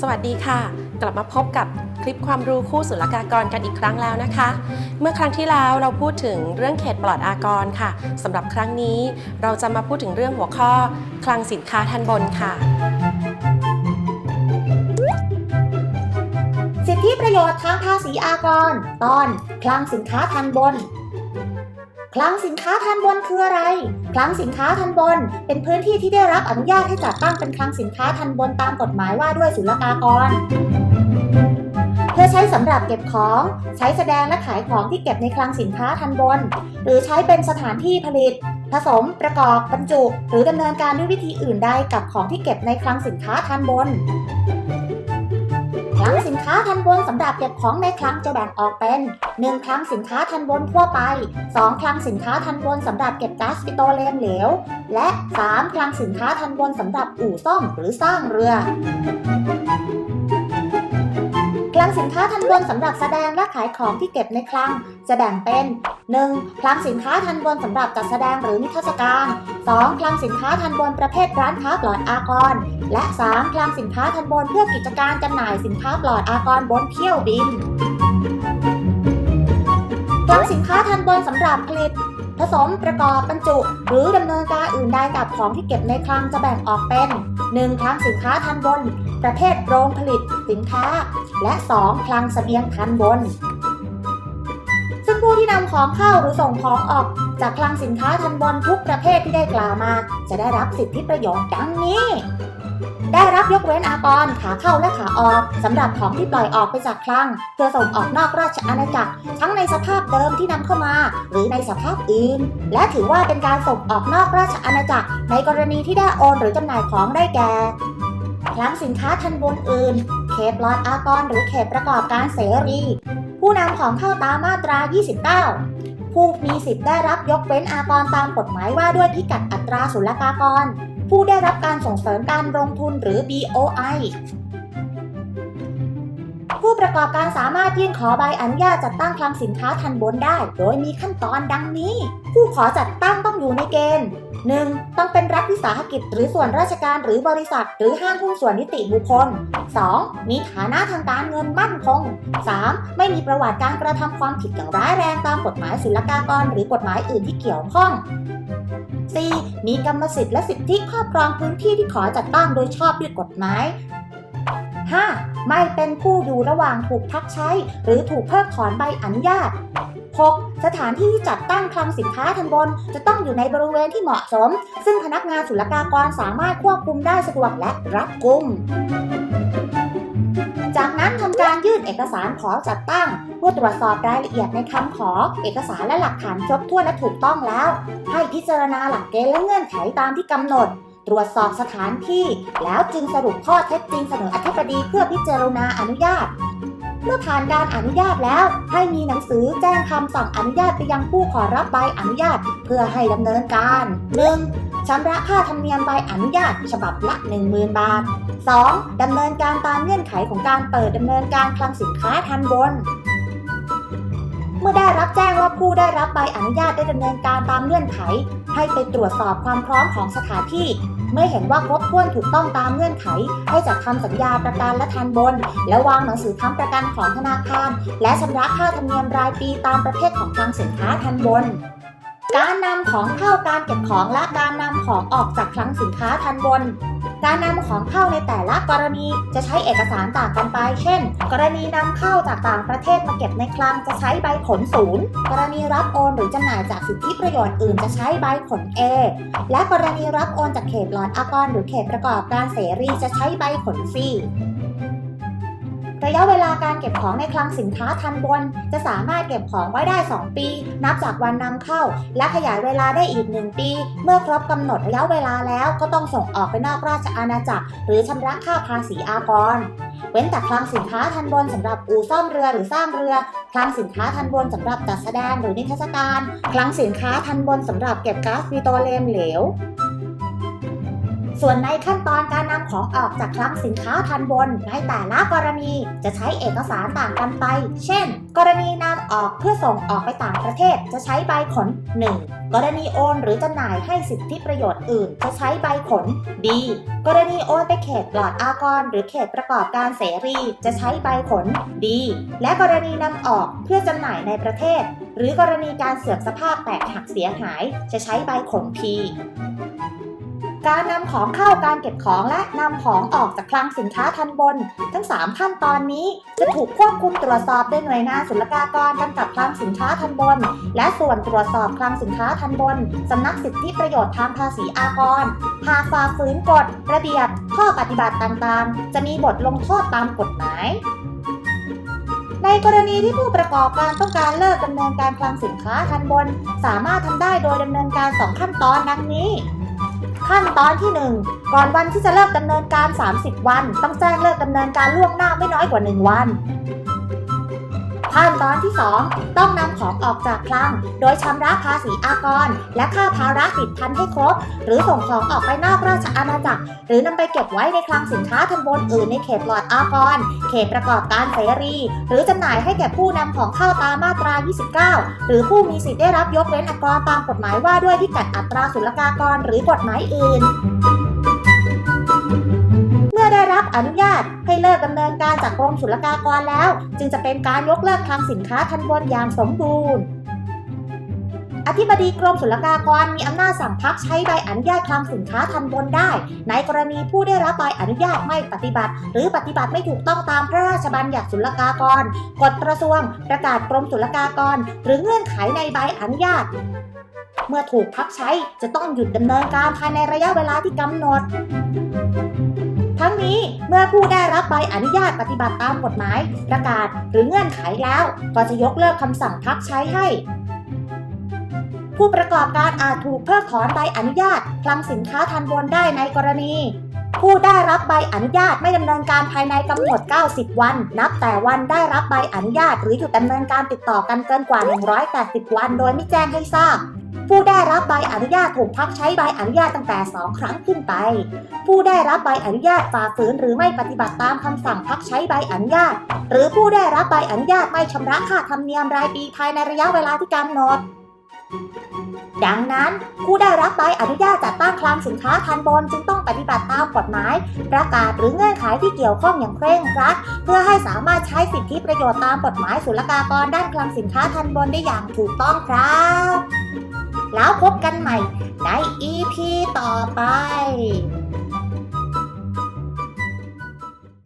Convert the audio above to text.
สวัสดีค่ะ กลับมาพบกับคลิปความรู้คู่ศุลกากรกันอีกครั้งแล้วนะคะ เมื่อครั้งที่แล้วเราพูดถึงเรื่องเขตปลอดอากรค่ะสำหรับครั้งนี้เราจะมาพูดถึงเรื่องหัวข้อ คลังสินค้าทันบนค่ะ สิทธิประโยชน์ทางภาษีอากร ตอน คลังสินค้าทันบน คลังสินค้าทันบนคืออะไร คลังสินค้าทันบน เป็นพื้นที่ที่ได้รับอนุญาตให้จัดตั้งเป็นคลังสินค้าทันบนตามกฎหมายว่าด้วยศุลกากร เพื่อใช้สำหรับเก็บของ ใช้แสดงและขายของที่เก็บในคลังสินค้าทันบน หรือใช้เป็นสถานที่ผลิต ผสม ประกอบบรรจุ หรือดำเนินการด้วยวิธีอื่นใดกับของที่เก็บในคลังสินค้าทันบน ลังสินค้าทันบนสำหรับเก็บของในคลังจะแบ่งออกเป็น 1. คลังสินค้าทันบนทั่วไป 2. คลังสินค้าทันบนสำหรับเก็บก๊าซปิโตรเลมเหลว และ 3. คลังสินค้าทันบนสำหรับอู่ซ่อมหรือสร้างเรือ ลังสินค้าทันบนสำหรับแสดงและขายของที่เก็บในคลังจะแบ่งเป็น 1. คลังสินค้าทันบนสำหรับจัดแสดงหรือนิทรรศการ 2. คลังสินค้าทันบนประเภทร้านค้าปลอดอากร และ 3. คลังสินค้าทันบนเพื่อกิจการจำหน่ายสินค้าปลอดอากรบนเที่ยวบินคลังสินค้าทันบนสำหรับผลิต ผสมประกอบบรรจุ หรือดำเนินการอื่นใดกับของที่เก็บในคลังจะแบ่งออกเป็น 1. คลังสินค้าทันบน ประเภทโรงผลิตสินค้า และ 2. คลังเสบียงทันบน ซึ่งผู้ที่นำของเข้าหรือส่งของออก จากคลังสินค้าทันบนทุกประเภทที่ได้กล่าวมา จะได้รับสิทธิประโยชน์ดังนี้ ได้รับยกเว้นอากรขาเข้าและขาออกสำหรับของที่ปล่อยออกไปจากคลังเพื่อส่งออกนอกราชอาณาจักร ทั้งในสภาพเดิมที่นำเข้ามา หรือในสภาพอื่น และถือว่าเป็นการส่งออกนอกราชอาณาจักร ในกรณีที่ได้โอนหรือจำหน่ายของได้แก่คลังสินค้าทันบนอื่น เขตลอดอากรหรือเขตประกอบการเสรี ผู้นำของเข้าตามมาตรา 29 ผู้มีสิทธิ์ได้รับยกเว้นอากรตามกฎหมายว่าด้วยพิกัดอัตราศุลกากร ผู้ได้รับการส่งเสริมการลงทุนหรือ BOI ผู้ประกอบการสามารถยื่นขอใบอนุญาตจัดตั้งคลังสินค้าทันบนได้ โดยมีขั้นตอนดังนี้ ผู้ขอจัดตั้งต้องอยู่ในเกณฑ์ 1. ต้องเป็น วิสาหกิจ หรือส่วนราชการหรือบริษัท หรือห้างหุ้นส่วนนิติบุคคล 2. มีฐานะทางการเงินมั่นคง 3. ไม่มีประวัติการกระทำความผิดอย่างร้ายแรงตามกฎหมายศุลกากร หรือกฎหมายอื่นที่เกี่ยวข้อง 4. มีกรรมสิทธิ์และสิทธิครอบครองพื้นที่ที่ขอจัดตั้งโดยชอบด้วยกฎหมาย 5. ไม่เป็นผู้อยู่ระหว่างถูกพักใช้ หรือถูกเพิกถอนใบอนุญาต 6. สถานที่ที่จัดตั้งคลังสินค้าทันบน จะต้องอยู่ในบริเวณที่เหมาะสม ซึ่งพนักงานศุลกากรสามารถควบคุมได้สะดวกและรัดกุม จากนั้นทำการยื่นเอกสารขอจัดตั้งเพื่อตรวจสอบรายละเอียดในคำขอ เอกสารและหลักฐานครบถ้วนและถูกต้องแล้ว ให้พิจารณาหลักเกณฑ์และเงื่อนไขตามที่กำหนดตรวจสอบสถานที่ แล้วจึงสรุปข้อเท็จจริงเสนออธิบดีเพื่อพิจารณาอนุญาต เมื่อผ่านการอนุญาตแล้ว ให้มีหนังสือแจ้งคำสั่งอนุญาตไปยังผู้ขอรับใบอนุญาตเพื่อให้ดำเนินการ 1. ชำระค่าธรรมเนียมใบอนุญาตฉบับละ 10,000 บาท 2. ดำเนินการตามเงื่อนไขของการเปิดดำเนินการคลังสินค้าทันบน เมื่อได้รับแจ้งว่าผู้ได้รับใบอนุญาตได้ดำเนินการตามเงื่อนไข ให้ไปตรวจสอบความพร้อมของสถานที่ เมื่อเห็นว่าครบถ้วนถูกต้องตามเงื่อนไข ให้จัดทำสัญญาประกันและทันบน และวางหนังสือค้ำประกันของธนาคาร และชำระค่าธรรมเนียมรายปีตามประเภทของคลังสินค้าทันบนการนำของเข้าการเก็บของและการนำของออกจากคลังสินค้าทันบน การนำของเข้าในแต่ละกรณีจะใช้เอกสารต่างกันไป เช่น กรณีนำเข้าจากต่างประเทศมาเก็บในคลังจะใช้ใบขนศูนย์กรณีรับโอนหรือจำหน่ายจากสิทธิประโยชน์อื่นจะใช้ใบขน A และกรณีรับโอนจากเขตหลอดอากรหรือเขตประกอบการเสรีจะใช้ใบขน C ระยะเวลาการเก็บของในคลังสินค้าทันบน จะสามารถเก็บของไว้ได้ 2 ปี นับจากวันนำเข้า และขยายเวลาได้อีก 1 ปี เมื่อครบกำหนดระยะเวลาแล้วก็ต้องส่งออกไปนอกราชอาณาจักร หรือชำระค่าภาษีอากร เว้นแต่คลังสินค้าทันบนสำหรับอู่ซ่อมเรือหรือสร้างเรือ คลังสินค้าทันบนสำหรับจัดแสดงหรือนิทรรศการ คลังสินค้าทันบนสำหรับเก็บก๊าซปิโตรเลียมเหลว ส่วนในขั้นตอนการนำของออกจากคลังสินค้าทันบน ในแต่ละกรณีจะใช้เอกสารต่างกันไป เช่น กรณีนำออกเพื่อส่งออกไปต่างประเทศจะใช้ใบขน 1. กรณีโอนหรือจำหน่ายให้สิทธิประโยชน์อื่น จะใช้ใบขน D กรณีโอนไปเขตปลอดอากร หรือเขตประกอบการเสรีจะใช้ใบขน D และกรณีนำออกเพื่อจำหน่ายในประเทศ หรือกรณีการเสื่อมสภาพแตกหักเสียหาย จะใช้ใบขน P การนำของเข้าการเก็บของและนำของออกจากคลังสินค้าทันบน ทั้ง 3 ขั้นตอนนี้จะถูกควบคุมตรวจสอบโดยหน่วยงานศุลกากรกำกับคลังสินค้าทันบน และส่วนตรวจสอบคลังสินค้าทันบนสำนักสิทธิประโยชน์ทางภาษีอากร หากฝ่าฝืนกฎระเบียบข้อปฏิบัติต่างๆ จะมีบทลงโทษตามกฎหมายในกรณีที่ผู้ประกอบการต้องการเลิกดำเนินการคลังสินค้าทันบน สามารถทำได้โดยดำเนินการ 2 ขั้นตอนดังนี้ ขั้นตอนที่ 1 ก่อนวันที่จะเลิกดำเนินการ 30 วัน ต้องแจ้งเลิกดำเนินการล่วงหน้าไม่น้อยกว่า 1 วัน ขั้นตอนที่ 2 ต้องนำของออกจากคลัง โดยชำระภาษีอากร และค่าภาระติดพันให้ครบ หรือส่งของออกไปนอกราชอาณาจักร หรือนำไปเก็บไว้ในคลังสินค้าทันบนอื่นในเขตปลอดอากร เขตประกอบการเสรี หรือจำหน่ายให้แก่ผู้นำของเข้าตามมาตรา 29 หรือผู้มีสิทธิ์ได้รับยกเว้นอากรตามกฎหมายว่าด้วยพิกัดอัตราศุลกากรหรือกฎหมายอื่น อนุญาตให้เลิกดำเนินการจากกรมศุลกากรแล้ว จึงจะเป็นการยกเลิกคลังสินค้าทันบนอย่างสมบูรณ์อธิบดีกรมศุลกากรมีอำนาจสั่งพักใช้ใบอนุญาตคลังสินค้าทันบนได้ ในกรณีผู้ได้รับใบอนุญาตไม่ปฏิบัติ หรือปฏิบัติไม่ถูกต้องตามพระราชบัญญัติศุลกากร กฎกระทรวง ประกาศกรมศุลกากร หรือเงื่อนไขในใบอนุญาต เมื่อถูกพักใช้จะต้องหยุดดำเนินการภายในระยะเวลาที่กำหนด ทั้งนี้เมื่อผู้ได้รับใบอนุญาตปฏิบัติตามกฎหมาย ประกาศหรือเงื่อนไขแล้ว ก็จะยกเลิกคำสั่งพักใช้ให้ ผู้ประกอบการอาจถูกเพิกถอนใบอนุญาตคลังสินค้าทันบนได้ในกรณี ผู้ได้รับใบอนุญาตไม่ดำเนินการภายในกำหนด 90 วัน นับแต่วันได้รับใบอนุญาต หรือหยุดดำเนินการติดต่อกันเกินกว่า 180 วัน โดยไม่แจ้งให้ทราบ ผู้ได้รับใบอนุญาตถูกพักใช้ใบอนุญาตตั้งแต่ 2 ครั้งขึ้นไป ผู้ได้รับใบอนุญาตฝ่าฝืนหรือไม่ปฏิบัติตามคำสั่งพักใช้ใบอนุญาต หรือผู้ได้รับใบอนุญาตไม่ชำระค่าธรรมเนียมรายปีภายในระยะเวลาที่กำหนด ดังนั้น ผู้ได้รับใบอนุญาตจัดตั้งคลังสินค้าทันบนจึงต้องปฏิบัติตามกฎหมาย ประกาศหรือเงื่อนไขที่เกี่ยวข้องอย่างเคร่งครัด เพื่อให้สามารถใช้สิทธิประโยชน์ตามกฎหมายศุลกากรด้านคลังสินค้าทันบนได้อย่างถูกต้องครับ แล้วพบกันใหม่ใน EP ต่อไป